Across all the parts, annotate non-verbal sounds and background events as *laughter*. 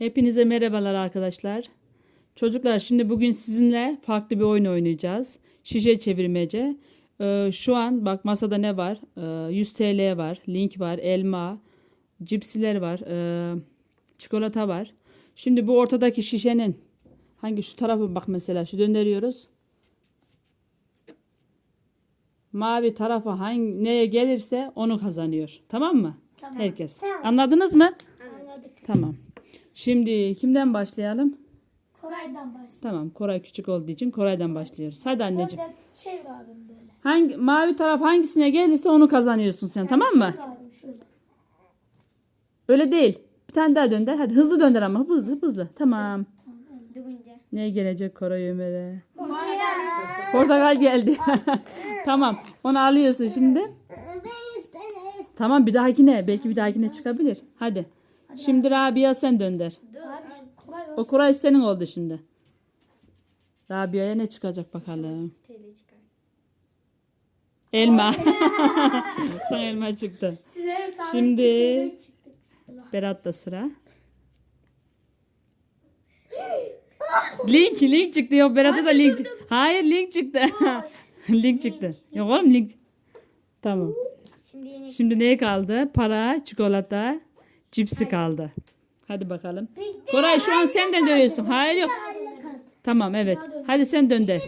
Hepinize merhabalar arkadaşlar. Çocuklar şimdi bugün sizinle farklı bir oyun oynayacağız. Şişe çevirmece. Ee, şu an bak masada ne var? Ee, 100 TL var, link var, elma, cipsiler var, ee, çikolata var. Şimdi bu ortadaki şişenin hangi şu tarafı bak mesela şu döndürüyoruz. Mavi tarafa hangi neye gelirse onu kazanıyor. Tamam mı? Herkes. Anladınız mı? Anladık. Tamam. Şimdi kimden başlayalım? Koray'dan başla. Tamam Koray küçük olduğu için Koray'dan başlıyoruz. Hadi anneciğim. Böyle şey varım böyle. Hangi mavi taraf hangisine gelirse onu kazanıyorsun sen tamam mı? Şöyle. Öyle değil. Bir tane daha dönder. Hadi hızlı dönder ama hızlı hızlı. Tamam. Ne gelecek Koray Ömer'e? Portakal geldi. *laughs* tamam. Onu alıyorsun şimdi. Tamam bir dahakine. Belki bir dahakine çıkabilir. Hadi. Şimdi Rabia sen dönder. O Koray senin oldu şimdi. Rabia'ya ne çıkacak bakalım. Elma. Sana *laughs* elma çıktı. Şimdi-. Bismillah. Berat'ta sıra. *gasps* link, link çıktı. Yok Berat'a da link çıktı. Hayır link çıktı. *laughs* link çıktı. Yok oğlum link. Tamam. Şimdi Şimdi ne kaldı? Para, çikolata, cipsi kaldı. Hadi bakalım. Koray şu an sen döndürüyorsun. Hayır yok. Tamam evet. Hadi sen dönder.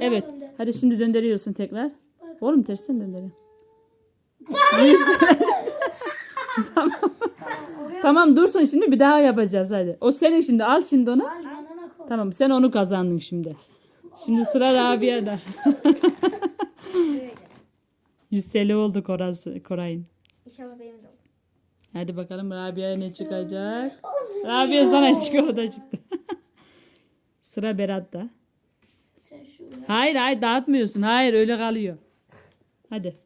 Evet. Hadi şimdi döndürüyorsun tekrar. Oğlum tersten döndürüyor. *laughs* tamam. tamam dursun şimdi bir daha yapacağız hadi. O senin şimdi al şimdi onu. Tamam sen onu kazandın şimdi. Şimdi sıra Rabia'da. *laughs* 100 TL oldu. Koray'ın. inşallah benim de olur. Hadi bakalım Rabia'ya ne çıkacak? Rabia sana çikolata çıktı. *laughs* sıra Berat'ta. Sen. Hayır hayır dağıtmıyorsun. Hayır öyle kalıyor. Hadi.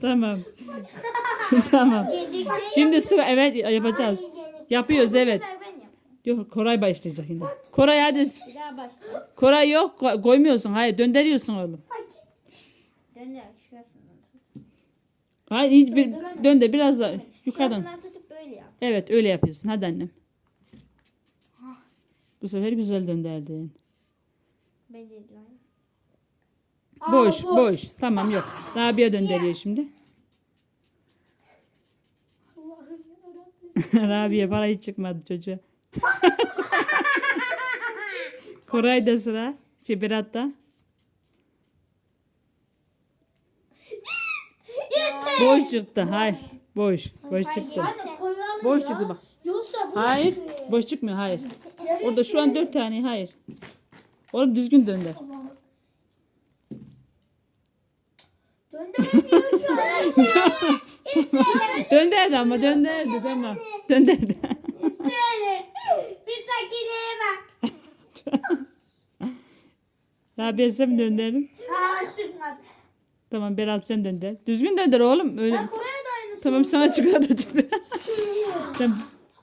Tamam. *laughs* tamam. Şimdi sıra evet yapacağız. Yapıyoruz evet. Yok Koray başlayacak yine. Koray hadi. Bir daha başla. Koray yok ko- koymuyorsun. Hayır döndürüyorsun oğlum. Dönder. Şurasından tut. Hayır hiç bir döndür biraz daha yukarıdan. Şurasından tutup böyle yap. Evet öyle yapıyorsun. Hadi annem. Bu sefer güzel döndürdün. Bence de lan. Boş, boş. Tamam yok. Rabia döndürüyor şimdi. Allah'ım yarabbim. *laughs* Rabia para hiç çıkmadı çocuğa. Koray da sıra. Şey, Berat da. Boş çıktı. Hayır. Boş. Boş çıktı. Anne koyalım Boş ya. çıktı bak. Yoksa bu Hayır. çıkıyor. Boş çıkmıyor. Hayır. Orada şu an dört tane. Hayır. Oğlum düzgün. Allah'ım. Döndüremiyor ki anne. Döndürdü ama. Tamam. *laughs* Döndürdü. Bir sakineye bak. *laughs* Rabia sen mi döndürdün? Ha çıkmadı. Tamam Berat sen döndür. Düzgün döndür oğlum. Öyle. Ben Kore'ye de aynısı. Tamam sana çikolata çıktı. *laughs* sen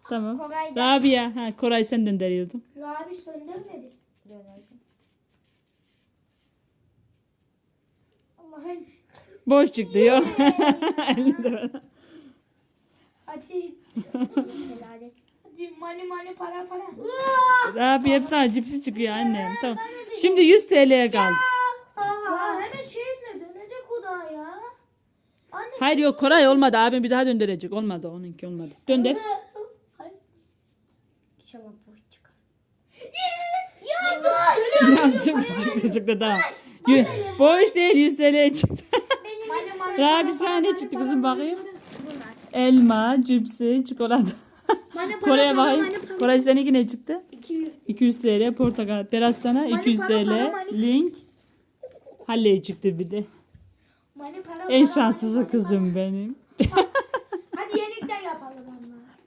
tamam. Koray da. Rabia, ha Koray sen döndürüyordun. Abi hiç döndürmedi. Dönerdim. Allah'ım. Boş çıktı yok. *laughs* Elini de ver. Hadi. Helal Hadi mani mani para para. Rabia hep sana cipsi çıkıyor annem. Tamam. Şimdi 100 TL'ye kaldı. Ya hemen şeyle dönecek o da ya. Anne. Hayır yok Koray olmadı. Abim bir daha döndürecek. Olmadı onunki olmadı. Döndür. İnşallah boş çıkar. Ya Tamam çıktı çıktı çıktı tamam. Yü- Boş değil 100 TL'ye çıktı. Rabia sana ne çıktı kızım bakayım. Elma, cipsi, çikolata. Mani para Kore'ye para, bakayım. mani para. Koray seninki ne çıktı? 200. 200 TL portakal. Berat sana Mani 200 para, TL. para. Link. Halley çıktı bir de. Para En para, şanslısı mani para. kızım benim. *laughs* Hadi yeniden yapalım ama.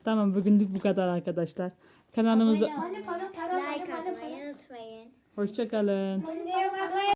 Tamam bugünlük bu kadar arkadaşlar. Kanalımıza para para Like para. atmayı unutmayın. hoşça kalın. Mani para para.